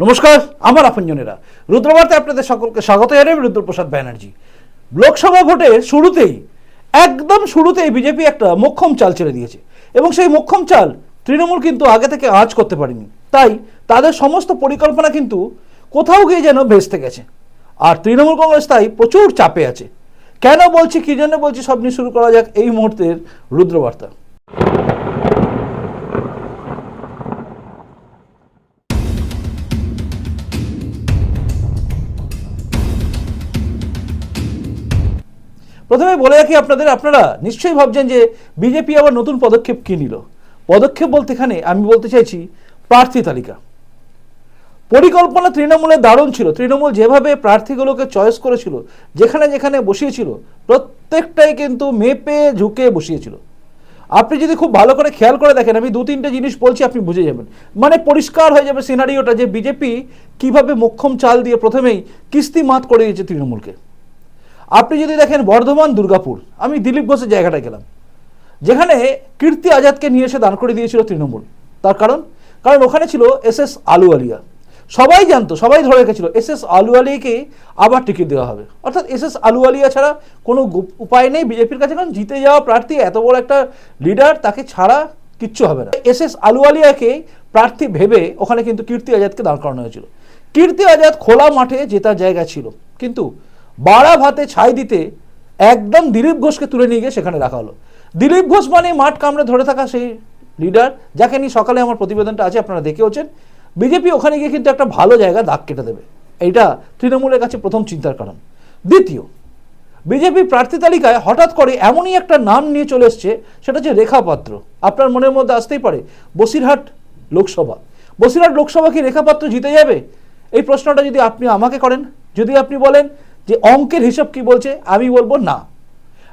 নমস্কার, আমার আপনজনেরা। রুদ্রবার্তে আপনাদের সকলকে স্বাগত জানাই রুদ্রপ্রসাদ ব্যানার্জি। লোকসভা ভোটের শুরুতেই, একদম শুরুতেই বিজেপি একটা মোক্ষম চাল ছেড়ে দিয়েছে। এবং সেই মোক্ষম চাল তৃণমূল কিন্তু আগে থেকে আজ করতে পারেনি। তাই তাদের সমস্ত পরিকল্পনা কিন্তু কোথাও গিয়ে যেন ভেস্তে গেছে। আর তৃণমূল কংগ্রেস তাই প্রচুর চাপে আছে। কেন বলছি, কী জন্য বলছি, সব নিয়ে শুরু করা যাক এই মুহূর্তের রুদ্রবার্তা। প্রথমে বলে রাখি আপনাদের, আপনারা নিশ্চয়ই ভাবছেন যে বিজেপি আবার নতুন পদক্ষেপ কী নিল? পদক্ষেপ বলতে এখানে আমি বলতে চাইছি প্রার্থী তালিকা। পরিকল্পনা তৃণমূলের দারুণ ছিল। তৃণমূল যেভাবে প্রার্থীগুলোকে চয়েস করেছিল, যেখানে যেখানে বসিয়েছিল, প্রত্যেকটাই কিন্তু মেপে ঝুঁকে বসিয়েছিল। আপনি যদি খুব ভালো করে খেয়াল করে দেখেন, আমি দু তিনটে জিনিস বলছি, আপনি বুঝে যাবেন। মানে পরিষ্কার হয়ে যাবে সিনারিওটা যে বিজেপি কীভাবে মোক্ষম চাল দিয়ে প্রথমেই কিস্তি মাত করে দিয়েছে তৃণমূলকে। আপনি যদি দেখেন বর্ধমান, দুর্গাপুর, আমি দিলীপ ঘোষের জায়গাটায় গেলাম। যেখানে কীর্তি আজাদকে নিয়ে এসে দাঁড় করে দিয়েছিল তৃণমূল। তার কারণ? কারণ ওখানে ছিল এস এস আলু আলিয়া সবাই জানতো, সবাই ধরে রেখেছিল, এস এস আলু আলিয়াকে আবার টিকিট দেওয়া হবে। অর্থাৎ এস এস আলু আলিয়া ছাড়া কোনো উপায় নেই বিজেপির কাছে, কারণ জিতে যাওয়া প্রার্থী, এত বড় একটা লিডার, তাকে ছাড়া কিচ্ছু হবে না। এস এস আলু আলিয়াকে প্রার্থী ভেবে ওখানে কিন্তু কীর্তি আজাদকে দাঁড় করানো হয়েছিল। কীর্তি আজাদ খোলা মাঠে জেতার জায়গা ছিল। কিন্তু বাড়া ভাতে ছাই দিতে একদম দিলীপ ঘোষকে তুলে নিয়ে গিয়ে সেখানে রাখা হলো। দিলীপ ঘোষ মানে মাঠ কামড়ে ধরে থাকা সেই লিডার যাকে নিয়ে সকালে আমার প্রতিবেদনটা আছে, আপনারা দেখেওছেন বিজেপি ওখানে গিয়ে কিন্তু একটা ভালো জায়গা দাগ কেটে দেবে। এইটা তৃণমূলের কাছে প্রথম চিন্তার কারণ। দ্বিতীয়, বিজেপি প্রার্থী তালিকায় হঠাৎ করে এমনই একটা নাম নিয়ে চলে এসছে, সেটা হচ্ছে রেখা পাত্র। আপনার মনের মধ্যে আসতেই পারে, বসিরহাট লোকসভা। বসিরহাট লোকসভা কি রেখা পাত্র জিতে যাবে? এই প্রশ্নটা যদি আপনি আমাকে করেন, যদি আপনি বলেন যে অঙ্কের হিসাব কি বলছে? আমি বলব না।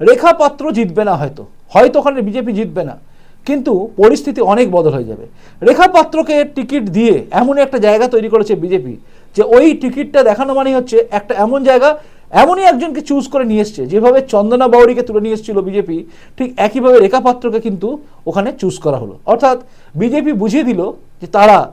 রেখা পাত্র জিতবে না হয়তো। হয়তো ওখানে বিজেপি জিতবে না। কিন্তু পরিস্থিতি অনেক বদল হয়ে যাবে। রেখা পাত্রকে টিকিট দিয়ে এমন একটা জায়গা তৈরি করেছে বিজেপি যে ওই টিকিটটা দেখানো মানে হচ্ছে একটা এমন জায়গা, এমনই একজনকে চুজ করে নিয়ে এসছে। যেভাবে চন্দনা বাউরিকে তুলে নিয়ে এসেছিল বিজেপি, ঠিক একইভাবে রেখা পাত্রকে কিন্তু ওখানে চুজ করা হলো। অর্থাৎ বিজেপি বুঝিয়ে দিল যে তারা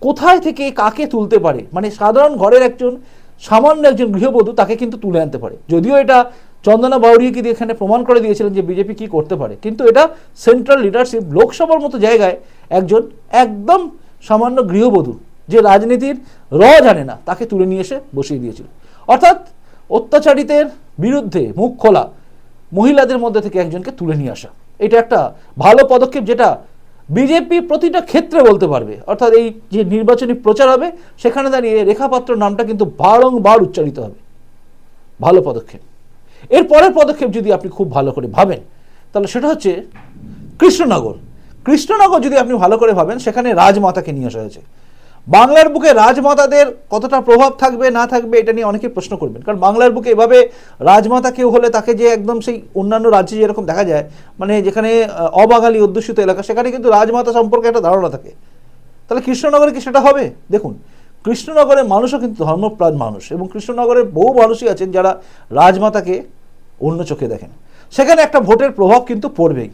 কোথায় থেকে কাকে তুলতে পারে? মানে সাধারণ ঘরের একজন সামান্য একজন গৃহবধূ তাকে কিন্তু তুলে আনতে পারে। যদিও এটা চন্দনা বাউরিকে দিয়ে এখানে প্রমাণ করে দিয়েছিলেন যে বিজেপি কি করতে পারে। কিন্তু এটা সেন্ট্রাল লিডারশিপ লোকসভার মতো জায়গায় একজন একদম সামান্য গৃহবধূ, যে রাজনীতির র জানে না, তাকে তুলে নিয়ে এসে বসিয়ে দিয়েছিল। অর্থাৎ অত্যাচারিতের বিরুদ্ধে মুখ খোলা মহিলাদের মধ্যে থেকে একজনকে তুলে নিয়ে আসা। এটা একটা ভালো পদক্ষেপ যেটা বিজেপি প্রতিটা ক্ষেত্রে বলতে পারবে। অর্থাৎ এই যে নির্বাচনী প্রচার হবে, সেখানে দাঁড়িয়ে রেখাপাত্র নামটা কিন্তু বারংবার উচ্চারিত হবে। ভালো পদক্ষেপ। এর পরের পদক্ষেপ যদি আপনি খুব ভালো করে ভাবেন, তাহলে সেটা হচ্ছে কৃষ্ণনগর। কৃষ্ণনগর যদি আপনি ভালো করে ভাবেন, সেখানে রাজমাতাকে নিয়ে আসা হয়েছে। বাংলার বুকে রাজমাতাদের কতটা প্রভাব থাকবে, না থাকবে, এটা নিয়ে অনেকে প্রশ্ন করবেন। কারণ বাংলার বুকে এভাবে রাজমাতা কেউ হলে তাকে যে একদম সেই অন্যান্য রাজ্যে যেরকম দেখা যায় মানে যেখানে অবাঙালি অধ্যুষিত এলাকা, সেখানে কিন্তু রাজমাতা সম্পর্কে একটা ধারণা থাকে। তাহলে কৃষ্ণনগরে কি সেটা হবে? দেখুন, কৃষ্ণনগরের মানুষও কিন্তু ধর্মপ্রাণ মানুষ এবং কৃষ্ণনগরের বহু মানুষই আছেন যারা রাজমাতাকে অন্য চোখে দেখেন। সেখানে একটা ভোটের প্রভাব কিন্তু পড়বেই।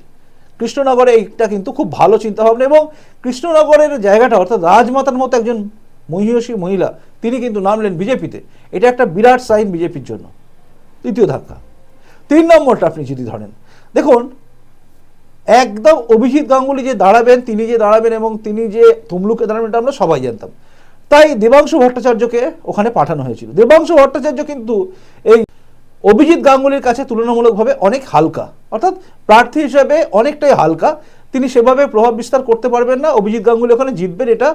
কৃষ্ণনগরে এইটা কিন্তু খুব ভালো চিন্তাভাবনা এবং কৃষ্ণনগরের জায়গাটা অর্থাৎ রাজমাতার মতো একজন মহিষী মহিলা, তিনি কিন্তু নামলেন বিজেপিতে। এটা একটা বিরাট সাইন বিজেপির জন্য। তৃতীয় ধাক্কা। তিন নম্বরটা আপনি যদি ধরেন, দেখুন, একদম অভিজিৎ গাঙ্গুলি যে দাঁড়াবেন, তিনি যে দাঁড়াবেন এবং তিনি যে তমলুকে দাঁড়াবেন, এটা আমরা সবাই জানতাম। তাই দেবাংশু ভট্টাচার্যকে ওখানে পাঠানো হয়েছিল। দেবাংশু ভট্টাচার্য কিন্তু এই অভিজিৎ গাঙ্গুলির কাছে তুলনামূলকভাবে অনেক হালকা। অর্থাৎ প্রার্থী হিসাবে অনেকটাই হালকা। তিনি সেভাবে প্রভাব বিস্তার করতে পারবেন না। অভিজিৎ গাঙ্গুলি ওখানে জিতবেন, এটা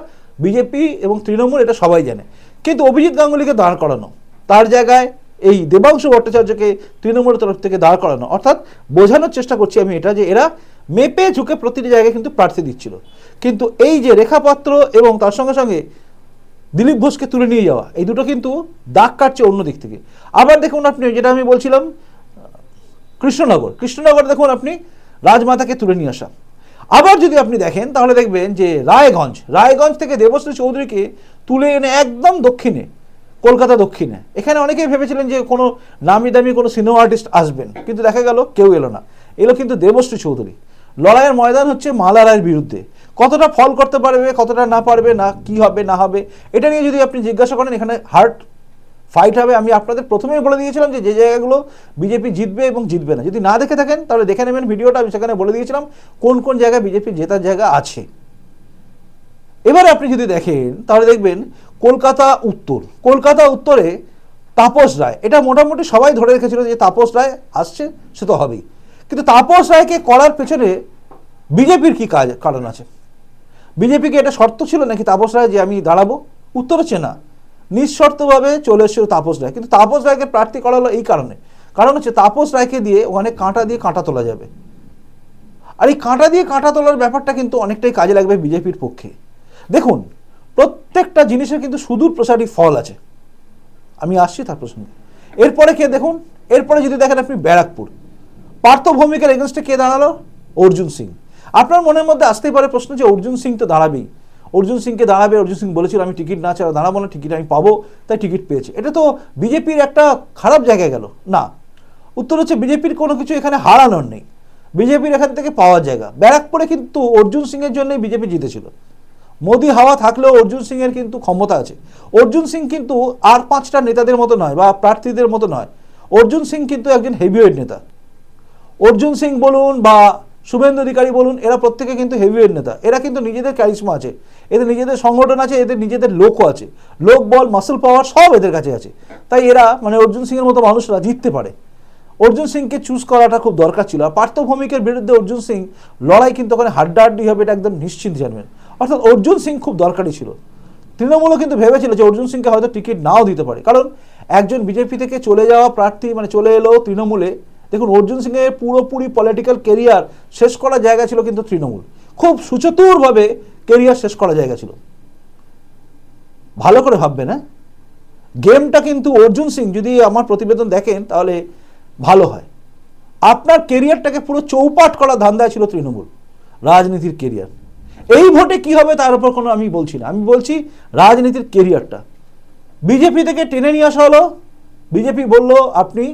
বিজেপি এবং তৃণমূল, এটা সবাই জানে। কিন্তু অভিজিৎ গাঙ্গুলিকে দাঁড় করানো, তার জায়গায় এই দেবাংশু ভট্টাচার্যকে তৃণমূলের তরফ থেকে দাঁড় করানো, অর্থাৎ বোঝানোর চেষ্টা করছি আমি এটা যে এরা মেপে ঝুঁকে প্রতিটি জায়গায় কিন্তু প্রার্থী দিচ্ছিল। কিন্তু এই যে রেখাপাত্র এবং তার সঙ্গে সঙ্গে দিলীপ ঘোষকে তুলে নিয়ে যাওয়া। এই দুটো কিন্তু দাগ কাটছে অন্য দিক থেকে। আবার দেখুন আপনি, যেটা আমি বলছিলাম, কৃষ্ণনগর। কৃষ্ণনগর দেখুন আপনি, রাজমাতাকে তুলে নিয়ে আসা। আবার যদি আপনি দেখেন, তাহলে দেখবেন যে রায়গঞ্জ রায়গঞ্জ থেকে দেবশ্রী চৌধুরীকে তুলে এনে একদম দক্ষিণে, কলকাতা দক্ষিণে। এখানে অনেকেই ভেবেছিলেন যে কোনো নামি দামি কোনো সিনেমা আর্টিস্ট আসবেন, কিন্তু দেখা গেল কেউ এলো না। এলো কিন্তু দেবশ্রী চৌধুরী। লড়াইয়ের ময়দান হচ্ছে মালা রায়ের বিরুদ্ধে। কতটা ফল করতে পারবে, কতটা না পারবে, না কি হবে, না হবে, এটা নিয়ে যদি আপনি জিজ্ঞাসা করেন, এখানে হার্ট ফাইট হবে, আমি আপনাদের প্রথমেই বলে দিয়েছিলাম যে যে জায়গাগুলো বিজেপি জিতবে এবং জিতবে না। যদি না দেখে থাকেন, তাহলে দেখে নেবেন ভিডিওটা, আমি সেখানে বলে দিয়েছিলাম কোন কোন জায়গায় বিজেপি জেতার জায়গা আছে। এবারে আপনি যদি দেখেন, তাহলে দেখবেন কলকাতা উত্তর। কলকাতা উত্তরে তাপস রায়, এটা মোটামুটি সবাই ধরে রেখেছিল যে তাপস রায় আসছে, সে তো হবেই। কিন্তু তাপস রায়কে করার পেছনে বিজেপির কি কাজ, কারণ আছে? বিজেপিকে এটা শর্ত ছিল নাকি তাপস রায় যে আমি দাঁড়াবো? উত্তর হচ্ছে না। নিঃশর্তভাবে চলে এসেছিল তাপস রায়। কিন্তু তাপস রায়কে প্রার্থী করা হলো এই কারণে। কারণ হচ্ছে তাপস রায়কে দিয়ে ওখানে কাঁটা দিয়ে কাঁটা তোলা যাবে। আর এই কাঁটা দিয়ে কাঁটা তোলার ব্যাপারটা কিন্তু অনেকটাই কাজে লাগবে বিজেপির পক্ষে। দেখুন, প্রত্যেকটা জিনিসের কিন্তু সুদূর প্রসারী ফল আছে। আমি আসছি তার প্রসঙ্গে। এরপরে কে দেখুন? এরপরে যদি দেখেন আপনি ব্যারাকপুর। পার্থ ভৌমিকের এগেনস্টে কে দাঁড়াল? অর্জুন সিং। আপনার মনের মধ্যে আসতেই পারে প্রশ্ন যে অর্জুন সিং তো দাঁড়াবেই। অর্জুন সিংকে দাঁড়াবে, অর্জুন সিং বলেছিল আমি টিকিট না ছাড়া দাঁড়াবো না, টিকিট আমি পাবো, তাই টিকিট পেয়েছে। এটা তো বিজেপির একটা খারাপ জায়গায় গেল। না। উত্তর হচ্ছে বিজেপির কোনো কিছু এখানে হারানোর নেই। বিজেপির এখান থেকে পাওয়ার জায়গা। ব্যারাকপুরে কিন্তু অর্জুন সিংয়ের জন্যই বিজেপি জিতেছিল। মোদি হাওয়া থাকলেও অর্জুন সিং এর কিন্তু ক্ষমতা আছে। অর্জুন সিং কিন্তু আর পাঁচটা নেতাদের মতো নয়, বা প্রার্থীদের মতো নয়। অর্জুন সিং কিন্তু একজন হেভিওয়েট নেতা। অর্জুন সিং বলুন বা শুভেন্দু অধিকারী বলুন, এরা প্রত্যেকে কিন্তু হেভিওয়েট নেতা। এরা কিন্তু নিজেদের ক্যারিসমা আছে, এদের নিজেদের সংগঠন আছে, এদের নিজেদের লোকও আছে। লোক, বল মাসল পাওয়ার সব এদের কাছে আছে। তাই এরা মানে অর্জুন সিংয়ের মতো মানুষরা জিততে পারে। অর্জুন সিংকে চুজ করাটা খুব দরকার ছিল, আর পার্থ ভৌমিকের বিরুদ্ধে অর্জুন সিং লড়াই কিন্তু ওখানে হাড্ডাহাড্ডি হবে এটা একদম নিশ্চিন্ত জানবেন। অর্থাৎ অর্জুন সিং খুব দরকারি ছিল। তৃণমূলও কিন্তু ভেবেছিল যে অর্জুন সিংকে হয়তো টিকিট নাও দিতে পারে। কারণ একজন বিজেপি থেকে চলে যাওয়া প্রার্থী মানে চলে এলো তৃণমূলে দেখুন, অর্জুন সিংয়ের পুরোপুরি পলিটিক্যাল কেরিয়ার শেষ করার জায়গা ছিল কিন্তু তৃণমূল। খুব সুচতুরভাবে কেরিয়ার শেষ করার জায়গা ছিল। ভালো করে ভাববে না গেমটা কিন্তু অর্জুন সিং যদি আমার প্রতিবেদন দেখেন, তাহলে ভালো হয়। আপনার কেরিয়ারটাকে পুরো চৌপাট করা ধান্দায় ছিল তৃণমূল, রাজনীতির কেরিয়ার এই ভোটে কি হবে তার উপর কোনো আমি বলছি না। আমি বলছি রাজনীতির কেরিয়ারটা বিজেপি থেকে টেনে নিয়ে আসা হলো। বিজেপি বলল, আপনি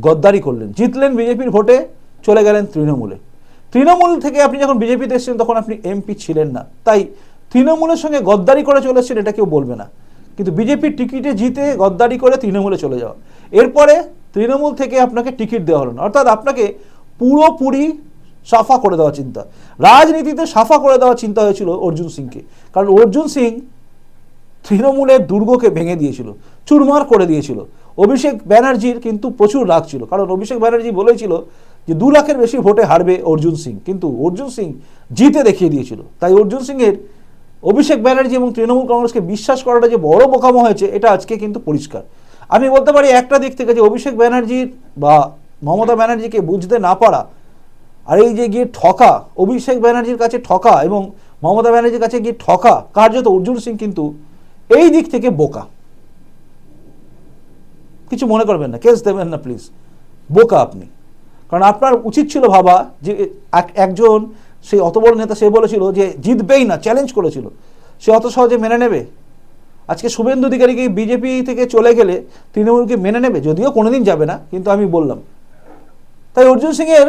গদ্দারি করলেন। জিতলেন বিজেপির ভোটে, চলে গেলেন তৃণমূলে। তৃণমূল থেকে আপনি যখন বিজেপিতে এসেছেন, তখন আপনি এমপি ছিলেন না। তাই তৃণমূলের সঙ্গে গদ্দারি করে চলে এসেছেন, এটা কেউ বলবে না। কিন্তু বিজেপির টিকিটে জিতে গদ্দারি করে তৃণমূলে চলে যাওয়া। এরপরে তৃণমূল থেকে আপনাকে টিকিট দেওয়া হলো না। অর্থাৎ আপনাকে পুরোপুরি সাফা করে দেওয়া চিন্তা। রাজনীতিতে সাফা করে দেওয়া চিন্তা হয়েছিল অর্জুন সিংকে। কারণ অর্জুন সিং তৃণমূলের দুর্গকে ভেঙে দিয়েছিল, চুরমার করে দিয়েছিল। অভিষেক ব্যানার্জির কিন্তু প্রচুর রাগ ছিল। কারণ অভিষেক ব্যানার্জি বলেছিল যে দু লাখের বেশি ভোটে হারবে অর্জুন সিং। কিন্তু অর্জুন সিং জিতে দেখিয়ে দিয়েছিল। তাই অর্জুন সিংয়ের অভিষেক ব্যানার্জি এবং তৃণমূল কংগ্রেসকে বিশ্বাস করাটা যে বড় বোকামো হয়েছে, এটা আজকে কিন্তু পরিষ্কার। আমি বলতে পারি একটা দিক থেকে যে অভিষেক ব্যানার্জির বা মমতা ব্যানার্জিকে বুঝতে না পারা আর এই যে গিয়ে ঠকা, অভিষেক ব্যানার্জির কাছে ঠকা এবং মমতা ব্যানার্জির কাছে গিয়ে ঠকা, কার্যত অর্জুন সিং কিন্তু এই দিক থেকে বোকা। কিছু মনে করবেন না, কেস দেবেন না প্লিজ বোকা আপনি। কারণ আপনার উচিত ছিল ভাবা যে একজন সেই অত বড় নেতা, সে বলেছিল যে জিতবেই না চ্যালেঞ্জ করেছিল। সে অত সহজে মেনে নেবে? আজকে শুভেন্দু অধিকারীকে বিজেপি থেকে চলে গেলে তৃণমূলকে মেনে নেবে? যদিও কোনোদিন যাবে না, কিন্তু আমি বললাম। তাই অর্জুন সিংয়ের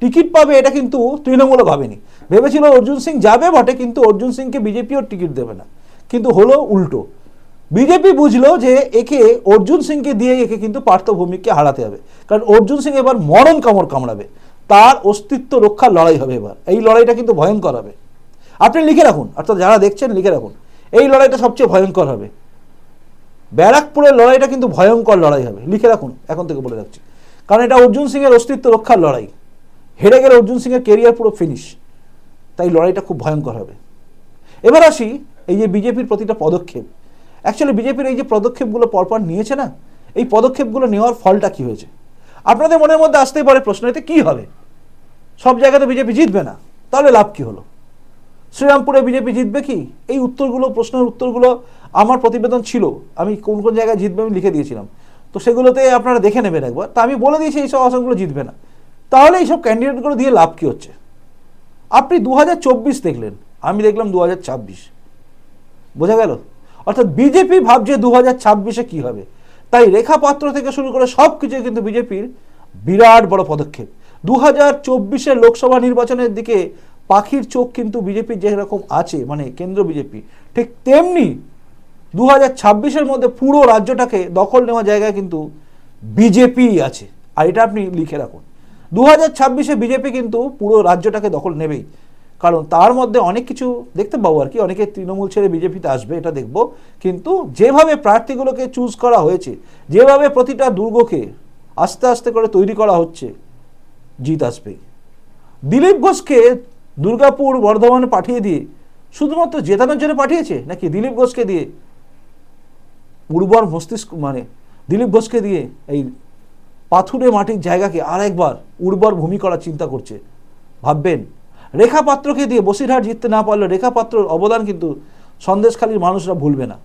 টিকিট পাবে এটা কিন্তু তৃণমূলও ভাবেনি। ভেবেছিল অর্জুন সিং যাবে বটে, কিন্তু অর্জুন সিংকে বিজেপিও টিকিট দেবে না। কিন্তু হলো উল্টো। বিজেপি বুঝলো যে একে অর্জুন সিংকে দিয়ে একে কিন্তু পার্থ ভৌমিককে হারাতে হবে। কারণ অর্জুন সিং এবার মরণ কামড় কামড়াবে। তার অস্তিত্ব রক্ষার লড়াই হবে এবার। এই লড়াইটা কিন্তু ভয়ঙ্কর হবে। আপনি লিখে রাখুন, অর্থাৎ যারা দেখছেন লিখে রাখুন। এই লড়াইটা সবচেয়ে ভয়ঙ্কর হবে। ব্যারাকপুরের লড়াইটা কিন্তু ভয়ঙ্কর লড়াই হবে। লিখে রাখুন, এখন থেকে বলে রাখছি। কারণ এটা অর্জুন সিংয়ের অস্তিত্ব রক্ষার লড়াই। হেরে গেলে অর্জুন সিংয়ের কেরিয়ার পুরো ফিনিশ তাই লড়াইটা খুব ভয়ঙ্কর হবে। এবার আসি এই যে বিজেপির প্রতিটা পদক্ষেপ। অ্যাকচুয়ালি বিজেপির এই যে পদক্ষেপগুলো পরপর নিয়েছে না, এই পদক্ষেপগুলো নেওয়ার ফলটা কি হয়েছে? আপনাদের মনের মধ্যে আসতেই পারে প্রশ্ন, এতে কী হবে? সব জায়গাতে বিজেপি জিতবে না, তাহলে লাভ কি হলো? শ্রীরামপুরে বিজেপি জিতবে কি? এই উত্তরগুলো, প্রশ্নের উত্তরগুলো আমার প্রতিবেদন ছিল, আমি কোন কোন জায়গায় জিতবে আমি লিখে দিয়েছিলাম। তো সেগুলোতে আপনারা দেখে নেবেন একবার। তা আমি বলে দিয়েছি এইসব আসনগুলো জিতবে না। তাহলে এইসব ক্যান্ডিডেটগুলো দিয়ে লাভ কি হচ্ছে? আপনি দু হাজার চব্বিশ দেখলেন, আমি দেখলাম দু হাজার ছাব্বিশ। বোঝা গেল? অর্থাৎ বিজেপি ভাবছে দু হাজার ছাব্বিশে কী হবে? তাই রেখা পাত্র থেকে শুরু করে সব কিছু কিন্তু বিজেপির বিরাট বড় পদক্ষেপ। দু হাজার চব্বিশের লোকসভা নির্বাচনের দিকে পাখির চোখ কিন্তু বিজেপির যেরকম আছে মানে কেন্দ্র বিজেপি, ঠিক তেমনি দু হাজার ছাব্বিশের মধ্যে পুরো রাজ্যটাকে দখল নেওয়া জায়গায় কিন্তু বিজেপি আছে। আর এটা আপনি লিখে রাখুন। দু হাজার ছাব্বিশে বিজেপি কিন্তু পুরো রাজ্যটাকে দখল নেবেই। কারণ তার মধ্যে অনেক কিছু দেখতে পাবো আর কি। অনেকে তৃণমূল ছেড়ে বিজেপিতে আসবে, এটা দেখব। কিন্তু যেভাবে প্রার্থীগুলোকে চুজ করা হয়েছে, যেভাবে প্রতিটা দুর্গকে আস্তে আস্তে করে তৈরি করা হচ্ছে, জিত আসবে। দিলীপ ঘোষকে দুর্গাপুর বর্ধমানে পাঠিয়ে দিয়ে শুধুমাত্র জেতানোর জন্য পাঠিয়েছে? নাকি দিলীপ ঘোষকে দিয়ে উর্বর মস্তিষ্ক মানে দিলীপ ঘোষকে দিয়ে এই পাথুরে মাটির জায়গাকে আরেকবার উর্বর ভূমি করার চিন্তা করছে? ভাববেন? রেখা পাত্রকে দিয়ে বসিরহাট জিততে না পারলে রেখা পাত্রর অবদান কিন্তু সন্দেশখালীর মানুষরা ভুলবে না।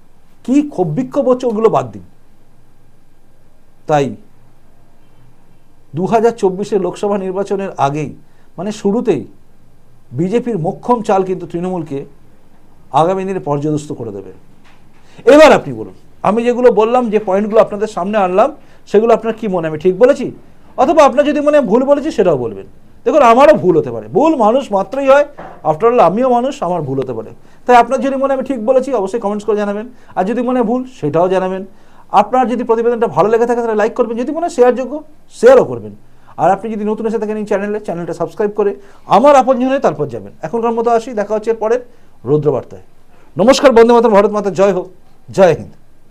কি ক্ষোভ বিক্ষোভ হচ্ছে ওগুলো বাদ দিন। তাই দু হাজার লোকসভা নির্বাচনের আগেই মানে শুরুতেই বিজেপির মোক্ষম চাল কিন্তু তৃণমূলকে আগামী দিনে পর্যদস্ত করে দেবে। এবার আপনি বলুন, আমি যেগুলো বললাম, যে পয়েন্টগুলো আপনাদের সামনে আনলাম, সেগুলো আপনার কি মনে আমি ঠিক বলেছি? অথবা আপনার যদি মনে ভুল বলেছি, সেটাও বলবেন। দেখুন, আমারও ভুল হতে পারে। ভুল মানুষ মাত্রই হয়। আফটার অল আমিও মানুষ, আমার ভুল হতে পারে। তাই আপনার যদি মনে আমি ঠিক বলেছি, অবশ্যই কমেন্টস করে জানাবেন। আর যদি মনে ভুল, সেটাও জানাবেন। আপনার যদি প্রতিবেদনটা ভালো লেগে থাকে, তাহলে লাইক করবেন। যদি মনে শেয়ারযোগ্য শেয়ারও করবেন। আর আপনি যদি নতুন এসে থাকেন এই চ্যানেলে চ্যানেলটা সাবস্ক্রাইব করে আমার আপন হয়ে তারপর যাবেন। এখনকার মতো আসি, দেখা হচ্ছে এর পরের রৌদ্রবার্তায়। নমস্কার বন্দে মাতা ভারত মাতা, জয় হোক। জয় হিন্দ।